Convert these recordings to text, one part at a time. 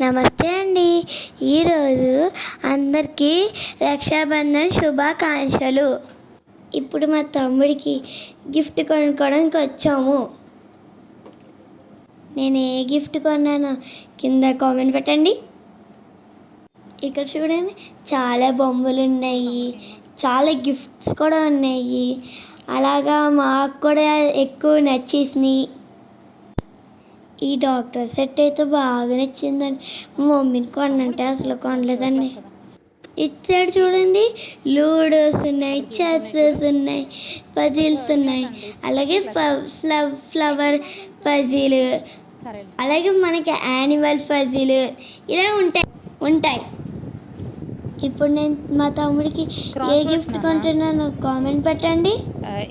నమస్తే అండి. ఈరోజు అందరికీ రక్షాబంధన్ శుభాకాంక్షలు. ఇప్పుడు మా తమ్ముడికి గిఫ్ట్ కొనుక్కోవడానికి వచ్చాము. నేను ఏ గిఫ్ట్ కొన్నానో కింద కామెంట్ పెట్టండి. ఇక్కడ చూడండి చాలా బొమ్మలు ఉన్నాయి. చాలా గిఫ్ట్స్ కూడా ఉన్నాయి. అలాగా మాకు కూడా ఎక్కువ నచ్చేసినాయి. ఈ డాక్టర్ సెట్ అయితే బాగా నచ్చిందండి. మా మమ్మీని కొనంటే అసలు కొనలేదండి. ఇటు సైడ్ చూడండి లూడోస్ ఉన్నాయి చెస్సెస్ ఉన్నాయి పజిల్స్ ఉన్నాయి. అలాగే ఫ్లవ్ ఫ్లవర్ పజిల్. అలాగే మనకి యానిమల్ పజిల్ ఇలా ఉంటాయి ఉంటాయి. ఇప్పుడు నేను మా తమ్ముడికి ఏ గిఫ్ట్ నాన్న? కొంటున్నాను కామెంట్ పెట్టండి.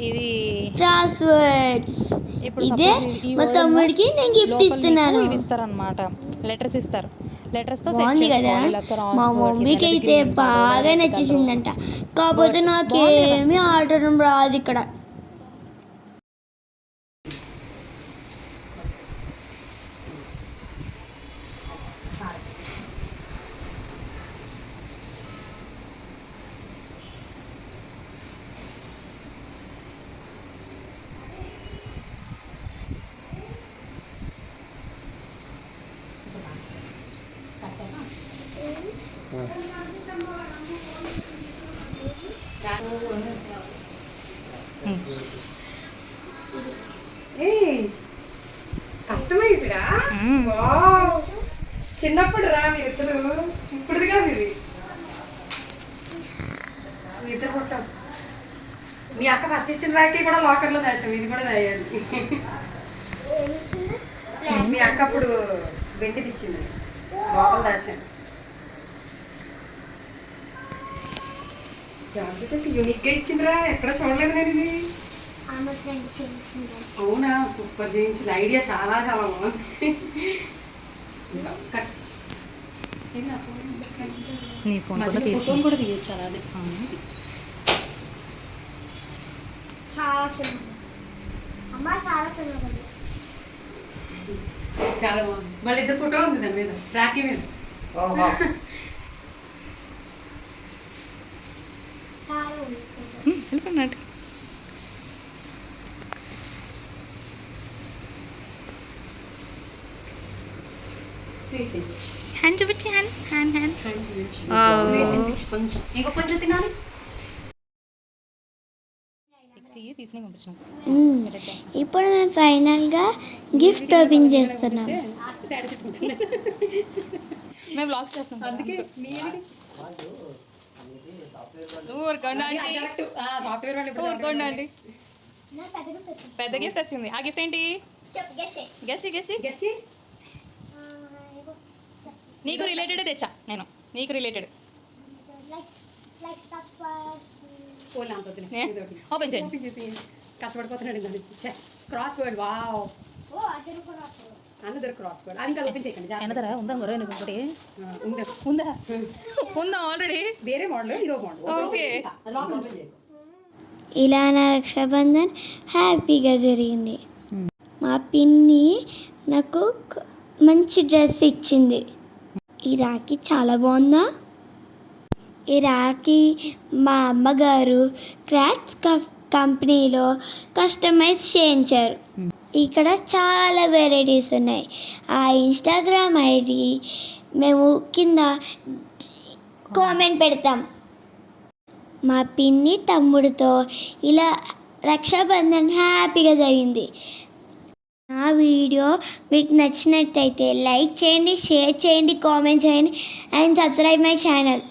ఇది క్రాస్ వర్డ్స్ ఇదే మా తమ్ముడికి నేను గిఫ్ట్ ఇస్తున్నాను. ఇస్తారన్నమాట. లెటర్స్ ఇస్తారు. లెటర్స్తో బాగుంది కదా? మా మమ్మీకి అయితే బాగా. నచ్చేసిందంట. కాకపోతే. నాకేమీ ఆడడం రాదు ఇక్కడ. కస్టమైజ్డా? చిన్నప్పుడు రా మీ ఇద్దరు. ఇప్పుడుది కాదు ఇది. మీ ఇద్దరు పుట్టాం. మీ అక్క ఫస్ట్ ఇచ్చిన రాకి కూడా లాకర్లో దాచాం. ఇది కూడా దాయాలి. మీ అక్క అప్పుడు వెంటిది ఇచ్చింది లోపల దాచాను. గా ఇచ్చిందిరా ఎక్కడ చూడలేదు నేను ఇది. అవునా? సూపర్ చేయించింది. ఐడియా చాలా చాలా బాగుంది. నా ఫోన్? కూడా కూడా తీయొచ్చు. చాలా అమ్మ చాలా చాలా బాగుంది. మళ్ళీ ఇద్దరు ఫోటో ఉంది దాని మీద. రాఖీ మీద చాలా వెళ్ళిపోయినట్టు హ్యాండ్ చూపించి హ్యాండ్ హ్యాండ్ హ్యాండ్. కొంచెం. ఇంకో కొంచెం తినాలి? ఇప్పుడు మేము ఫైనల్గా గిఫ్ట్ ఓపెన్ చేస్తున్నాం మేము బ్లాగ్స్ చేస్తున్నాం. అందుకే ఊరుకోండి పెద్ద గిఫ్ట్ వచ్చింది. ఆ గిఫ్ట్ ఏంటి? గెసి గెసి గెస్. నీకు రిలేటెడ్ తెచ్చా? నేను. నీకు రిలేటెడ్. ఓపెన్ చేయండి. కష్టపడిపోతున్నాడు క్రాస్ వర్డ్ వావ్ ఎనదరా ఉందా నీకు ఒకటి ఉంది? ఉందా? ఆల్రెడీ వేరే మోడల్ ఇదో మోడల్ ఓకే. ఇలా నా రక్షాబంధన్ హ్యాపీగా జరిగింది. మా పిన్ని నాకు మంచి డ్రెస్ ఇచ్చింది. ఈ రాఖీ చాలా బాగుందా? ఈ రాఖీ మా అమ్మగారు క్రాఫ్ట్స్ కఫ్ కంపెనీలో కస్టమైజ్ చేయించారు. ఇక్కడ చాలా వెరైటీస్ ఉన్నాయి. ఆ ఇన్స్టాగ్రామ్ ఐడి మేము కింద కామెంట్ పెడతాం. మా పిన్ని తమ్ముడితో ఇలా రక్షాబంధన్ హ్యాపీగా జరిగింది. నా వీడియో మీకు నచ్చినట్టయితే లైక్ చేయండి షేర్ చేయండి కామెంట్ చేయండి అండ్ సబ్స్క్రైబ్ మై ఛానల్.